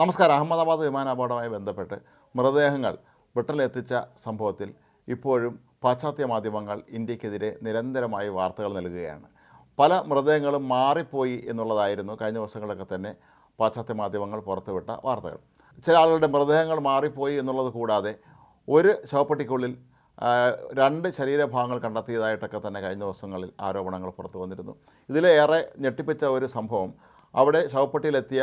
നമസ്കാരം. അഹമ്മദാബാദ് വിമാനാപകടവുമായി ബന്ധപ്പെട്ട് മൃതദേഹങ്ങൾ ബ്രിട്ടനിലെത്തിച്ച സംഭവത്തിൽ ഇപ്പോഴും പാശ്ചാത്യ മാധ്യമങ്ങൾ ഇന്ത്യക്കെതിരെ നിരന്തരമായി വാർത്തകൾ നൽകുകയാണ്. പല മൃതദേഹങ്ങളും മാറിപ്പോയി എന്നുള്ളതായിരുന്നു കഴിഞ്ഞ ദിവസങ്ങളൊക്കെ തന്നെ പാശ്ചാത്യ മാധ്യമങ്ങൾ പുറത്തുവിട്ട വാർത്തകൾ. ചില ആളുകളുടെ മൃതദേഹങ്ങൾ മാറിപ്പോയി എന്നുള്ളത് കൂടാതെ ഒരു ശവപ്പെട്ടിക്കുള്ളിൽ രണ്ട് ശരീരഭാഗങ്ങൾ കണ്ടെത്തിയതായിട്ടൊക്കെ തന്നെ കഴിഞ്ഞ ദിവസങ്ങളിൽ ആരോപണങ്ങൾ പുറത്തു വന്നിരുന്നു. ഇതിലേറെ ഞെട്ടിപ്പിച്ച ഒരു സംഭവം അവിടെ ശവപ്പെട്ടിയിലെത്തിയ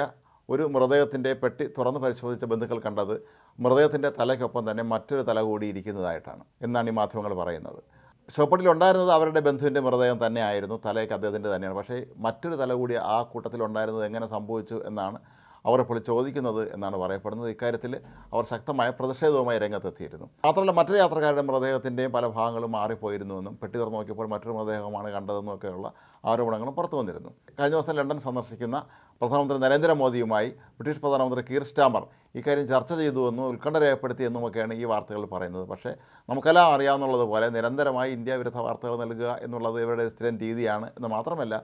ഒരു മൃതദേഹത്തിന്റെ പെട്ടി തുറന്ന് പരിശോധിച്ച ബന്ധുക്കൾ കണ്ടത് മൃതദേഹത്തിന്റെ തലയ്ക്കൊപ്പം തന്നെ മറ്റൊരു തല കൂടി ഇരിക്കുന്നതായിട്ടാണ്. എന്നാണ് ഈ മാധ്യമങ്ങൾ പറയുന്നത്. ശവപ്പെട്ടിയിൽ ഉണ്ടായിരുന്നത് അവരുടെ ബന്ധുവിന്റെ മൃതദേഹം തന്നെയായിരുന്നു. തലയൊക്കെ അദ്ദേഹത്തിന്റെ തന്നെയാണ്. പക്ഷേ മറ്റൊരു തല കൂടി ആ കൂട്ടത്തിൽ ഉണ്ടായിരുന്നത് എങ്ങനെ സംഭവിച്ചു എന്നാണ് അവർ ഇപ്പോൾ ചോദിക്കുന്നത് എന്നാണ് പറയപ്പെടുന്നത്. ഇക്കാര്യത്തിൽ അവർ ശക്തമായ പ്രതിഷേധവുമായി രംഗത്തെത്തിയിരുന്നു. മാത്രമല്ല മറ്റൊരു യാത്രക്കാരുടെ മൃതദേഹത്തിന്റെയും പല ഭാഗങ്ങളും മാറിപ്പോയിരുന്നുവെന്നും പെട്ടി തുറന്ന് നോക്കിയപ്പോൾ മറ്റൊരു മൃതദേഹമാണ് കണ്ടതെന്നൊക്കെയുള്ള ആരോപണങ്ങളും പുറത്തു വന്നിരുന്നു. കഴിഞ്ഞ ദിവസം ലണ്ടൻ സന്ദർശിക്കുന്ന പ്രധാനമന്ത്രി നരേന്ദ്രമോദിയുമായി ബ്രിട്ടീഷ് പ്രധാനമന്ത്രി കീർ സ്റ്റാമർ ഇക്കാര്യം ചർച്ച ചെയ്തുവെന്നും ഉത്കണ്ഠ രേഖപ്പെടുത്തിയെന്നുമൊക്കെയാണ് ഈ വാർത്തകൾ പറയുന്നത്. പക്ഷേ നമുക്കെല്ലാം അറിയാവുന്നതുപോലെ നിരന്തരമായി ഇന്ത്യ വിരുദ്ധ വാർത്തകൾ നൽകുക എന്നുള്ളത് ഇവരുടെ സ്ഥിരം രീതിയാണ് എന്ന് മാത്രമല്ല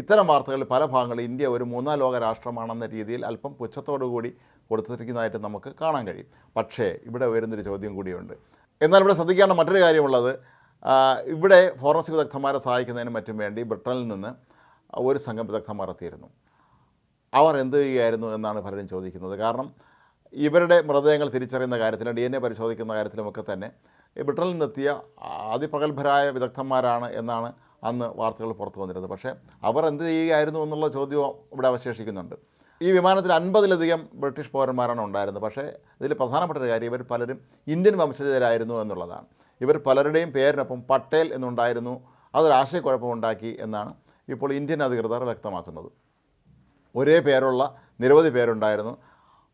ഇത്തരം വാർത്തകളിൽ പല ഭാഗങ്ങളിൽ ഇന്ത്യ ഒരു മൂന്നാം ലോക രാഷ്ട്രമാണെന്ന രീതിയിൽ അല്പം കൂടി കൊടുത്തിരിക്കുന്നതായിട്ട് നമുക്ക് കാണാൻ കഴിയും. പക്ഷേ ഇവിടെ ഉയരുന്നൊരു ചോദ്യം കൂടിയുണ്ട്. എന്നാൽ ഇവിടെ ശ്രദ്ധിക്കേണ്ട മറ്റൊരു കാര്യമുള്ളത് ഇവിടെ ഫോറൻസിക് വിദഗ്ധന്മാരെ സഹായിക്കുന്നതിനും മറ്റും വേണ്ടി ബ്രിട്ടനിൽ നിന്ന് ഒരു സംഘം വിദഗ്ധന്മാർ എത്തിയിരുന്നു. അവർ എന്ത് ചെയ്യുകയായിരുന്നു എന്നാണ് പലരും ചോദിക്കുന്നത്. കാരണം ഇവരുടെ മൃതദേഹങ്ങൾ തിരിച്ചറിയുന്ന കാര്യത്തിലും ഡി എൻ എ പരിശോധിക്കുന്ന കാര്യത്തിലുമൊക്കെ തന്നെ ബ്രിട്ടനിൽ നിന്നെത്തിയ അതിപ്രഗത്ഭരായ വിദഗ്ധന്മാരാണ് എന്നാണ് അന്ന് വാർത്തകൾ പുറത്തു വന്നിരുന്നത്. പക്ഷേ അവർ എന്ത് ചെയ്യുകയായിരുന്നു എന്നുള്ള ചോദ്യവും ഇവിടെ അവശേഷിക്കുന്നുണ്ട്. ഈ വിമാനത്തിൽ അൻപതിലധികം ബ്രിട്ടീഷ് പൗരന്മാരാണ് ഉണ്ടായിരുന്നത്. പക്ഷേ ഇതിൽ പ്രധാനപ്പെട്ട ഒരു കാര്യം ഇവർ പലരും ഇന്ത്യൻ വംശജരായിരുന്നു എന്നുള്ളതാണ്. ഇവർ പലരുടെയും പേരിനൊപ്പം പട്ടേൽ എന്നുണ്ടായിരുന്നു. അതൊരു ആശയക്കുഴപ്പമുണ്ടാക്കി എന്നാണ് ഇപ്പോൾ ഇന്ത്യൻ അധികൃതർ വ്യക്തമാക്കുന്നത്. ഒരേ പേരുള്ള നിരവധി പേരുണ്ടായിരുന്നു.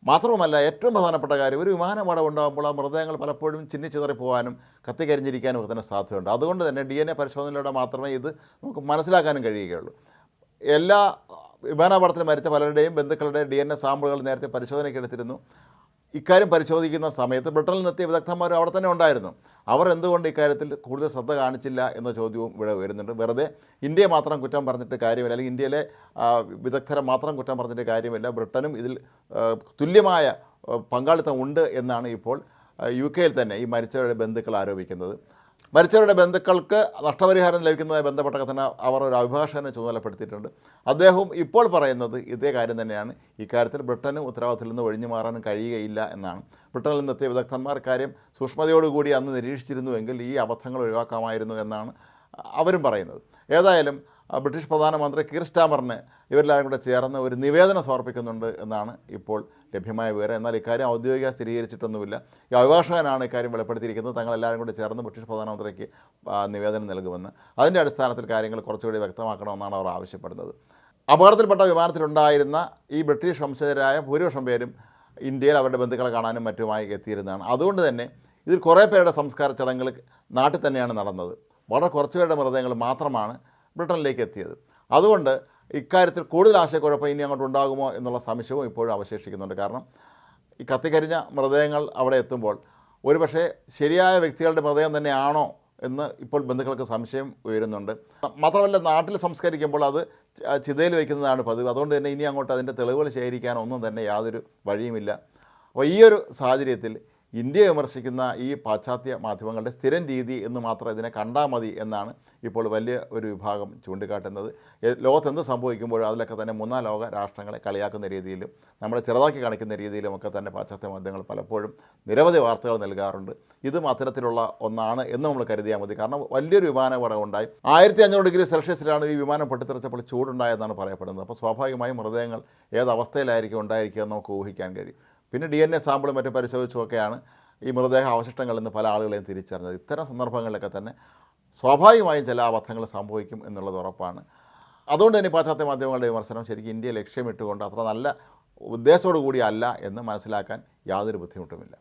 മാത്രവുമല്ല ഏറ്റവും പ്രധാനപ്പെട്ട കാര്യം ഒരു വിമാനപാടം ഉണ്ടാകുമ്പോൾ ആ മൃതദേഹങ്ങൾ പലപ്പോഴും ചിന്നിച്ചിതറി പോകാനും കത്തിക്കരിഞ്ഞിരിക്കാനും ഒക്കെ തന്നെ സാധ്യതയുണ്ട്. അതുകൊണ്ട് തന്നെ ഡി എൻ എ പരിശോധനയിലൂടെ മാത്രമേ ഇത് നമുക്ക് മനസ്സിലാക്കാനും കഴിയുകയുള്ളൂ. എല്ലാ വിമാനാപകടത്തിൽ മരിച്ച പലരുടെയും ബന്ധുക്കളുടെ ഡി എൻ എ സാമ്പിളുകൾ നേരത്തെ പരിശോധനയ്ക്ക് എടുത്തിരുന്നു. ഇക്കാര്യം പരിശോധിക്കുന്ന സമയത്ത് ബ്രിട്ടനിൽ നിന്നെത്തിയ വിദഗ്ധന്മാർ അവിടെ തന്നെ ഉണ്ടായിരുന്നു. അവർ എന്തുകൊണ്ട് ഇക്കാര്യത്തിൽ കൂടുതൽ ശ്രദ്ധ കാണിച്ചില്ല എന്ന ചോദ്യവും ഇവിടെ വരുന്നുണ്ട്. വെറുതെ ഇന്ത്യ മാത്രം കുറ്റം പറഞ്ഞിട്ട് കാര്യമില്ല. അല്ലെങ്കിൽ ഇന്ത്യയിലെ വിദഗ്ധരെ മാത്രം കുറ്റം പറഞ്ഞിട്ട് കാര്യമില്ല. ബ്രിട്ടനും ഇതിൽ തുല്യമായ പങ്കാളിത്തം ഉണ്ട് എന്നാണ് ഇപ്പോൾ യു കെയിൽ തന്നെ ഈ മരിച്ചവരുടെ ബന്ധുക്കൾ ആരോപിക്കുന്നത്. മരിച്ചവരുടെ ബന്ധുക്കൾക്ക് നഷ്ടപരിഹാരം ലഭിക്കുന്നതുമായി ബന്ധപ്പെട്ട കഥന അവർ ഒരു അഭിഭാഷകനെ ചുമതലപ്പെടുത്തിയിട്ടുണ്ട്. അദ്ദേഹവും ഇപ്പോൾ പറയുന്നത് ഇതേ കാര്യം തന്നെയാണ്. ഇക്കാര്യത്തിൽ ബ്രിട്ടനും ഉത്തരവാദിത്തത്തിൽ നിന്ന് ഒഴിഞ്ഞു മാറാനും കഴിയുകയില്ല എന്നാണ്. ബ്രിട്ടനിൽ നിന്നെത്തിയ വിദഗ്ധന്മാർ കാര്യം സൂക്ഷ്മതയോടുകൂടി അന്ന് നിരീക്ഷിച്ചിരുന്നുവെങ്കിൽ ഈ അബദ്ധങ്ങൾ ഒഴിവാക്കാമായിരുന്നു എന്നാണ് അവരും പറയുന്നത്. ഏതായാലും ബ്രിട്ടീഷ് പ്രധാനമന്ത്രി കീർ സ്റ്റാമറിന് ഇവരെല്ലാവരും കൂടെ ചേർന്ന് ഒരു നിവേദനം സമർപ്പിക്കുന്നുണ്ട് എന്നാണ് ഇപ്പോൾ ലഭ്യമായ വിവരം. എന്നാൽ ഇക്കാര്യം ഔദ്യോഗിക സ്ഥിരീകരിച്ചിട്ടൊന്നുമില്ല. ഈ അഭിഭാഷകനാണ് ഇക്കാര്യം വെളിപ്പെടുത്തിയിരിക്കുന്നത്. തങ്ങളെല്ലാവരും കൂടി ചേർന്ന് ബ്രിട്ടീഷ് പ്രധാനമന്ത്രിക്ക് നിവേദനം നൽകുമെന്ന്. അതിന്റെ അടിസ്ഥാനത്തിൽ കാര്യങ്ങൾ കുറച്ചുകൂടി വ്യക്തമാക്കണമെന്നാണ് അവർ ആവശ്യപ്പെടുന്നത്. അപകടത്തിൽപ്പെട്ട വിമാനത്തിലുണ്ടായിരുന്ന ഈ ബ്രിട്ടീഷ് വംശജരായ ഭൂരിപക്ഷം പേരും ഇന്ത്യയിൽ അവരുടെ ബന്ധുക്കളെ കാണാനും മറ്റുമായി എത്തിയിരുന്നതാണ്. അതുകൊണ്ട് തന്നെ ഇതിൽ കുറേ പേരുടെ സംസ്കാര ചടങ്ങുകൾ നാട്ടിൽ തന്നെയാണ് നടന്നത്. വളരെ കുറച്ച് പേരുടെ മൃതദേഹങ്ങൾ മാത്രമാണ് ബ്രിട്ടനിലേക്ക് എത്തിയത്. അതുകൊണ്ട് ഇക്കാര്യത്തിൽ കൂടുതൽ ആശയക്കുഴപ്പം ഇനി അങ്ങോട്ട് ഉണ്ടാകുമോ എന്നുള്ള സംശയവും ഇപ്പോഴും അവശേഷിക്കുന്നുണ്ട്. കാരണം ഈ കത്തിക്കരിഞ്ഞ മൃതദേഹങ്ങൾ അവിടെ എത്തുമ്പോൾ ഒരുപക്ഷെ ശരിയായ വ്യക്തികളുടെ മൃതദേഹം തന്നെയാണോ എന്ന് ഇപ്പോൾ ബന്ധുക്കൾക്ക് സംശയം ഉയരുന്നുണ്ട്. മാത്രമല്ല നാട്ടിൽ സംസ്കരിക്കുമ്പോൾ അത് ചിതയിൽ വയ്ക്കുന്നതാണ് പതിവ്. അതുകൊണ്ട് തന്നെ ഇനി അങ്ങോട്ട് അതിന്റെ തെളിവുകൾ ശേഖരിക്കാൻ ഒന്നും തന്നെ യാതൊരു വഴിയുമില്ല. അപ്പോൾ ഈ ഒരു സാഹചര്യത്തിൽ ഇന്ത്യയെ വിമർശിക്കുന്ന ഈ പാശ്ചാത്യ മാധ്യമങ്ങളുടെ സ്ഥിരം രീതി എന്ന് മാത്രം ഇതിനെ കണ്ടാൽ മതി എന്നാണ് ഇപ്പോൾ വലിയ ഒരു വിഭാഗം ചൂണ്ടിക്കാട്ടുന്നത്. ലോകത്തെന്ത് സംഭവിക്കുമ്പോഴും അതിലൊക്കെ തന്നെ മൂന്നാം ലോക രാഷ്ട്രങ്ങളെ കളിയാക്കുന്ന രീതിയിലും നമ്മളെ ചെറുതാക്കി കാണിക്കുന്ന രീതിയിലും ഒക്കെ തന്നെ പാശ്ചാത്യ മാധ്യമങ്ങൾ പലപ്പോഴും നിരവധി വാർത്തകൾ നൽകാറുണ്ട്. ഇതും അത്തരത്തിലുള്ള ഒന്നാണ് എന്ന് നമ്മൾ കരുതിയാൽ മതി. കാരണം വലിയൊരു വിമാനപടം ഉണ്ടായി. ആയിരത്തി അഞ്ഞൂറ് ഡിഗ്രി സെൽഷ്യസിലാണ് ഈ വിമാനം പൊട്ടിത്തെറിച്ചപ്പോൾ ചൂടുണ്ടായെന്നാണ് പറയപ്പെടുന്നത്. അപ്പോൾ സ്വാഭാവികമായും മൃതദേഹങ്ങൾ ഏത് ഉണ്ടായിരിക്കുക എന്ന് നമുക്ക് ഊഹിക്കാൻ കഴിയും. പിന്നെ ഡി എൻ എ സാമ്പിളും മറ്റും പരിശോധിച്ചുമൊക്കെയാണ് ഈ മൃതദേഹ അവശിഷ്ടങ്ങളിൽ നിന്ന് പല ആളുകളെയും തിരിച്ചറിഞ്ഞത്. ഇത്തരം സന്ദർഭങ്ങളിലൊക്കെ തന്നെ സ്വാഭാവികമായും ചില അബദ്ധങ്ങൾ സംഭവിക്കും എന്നുള്ളത് ഉറപ്പാണ്. അതുകൊണ്ട് തന്നെ പാശ്ചാത്യ മാധ്യമങ്ങളുടെ വിമർശനം ശരിക്കും ഇന്ത്യയെ ലക്ഷ്യമിട്ടുകൊണ്ട് അത്ര നല്ല ഉദ്ദേശത്തോടു കൂടിയല്ല എന്ന് മനസ്സിലാക്കാൻ യാതൊരു ബുദ്ധിമുട്ടുമില്ല.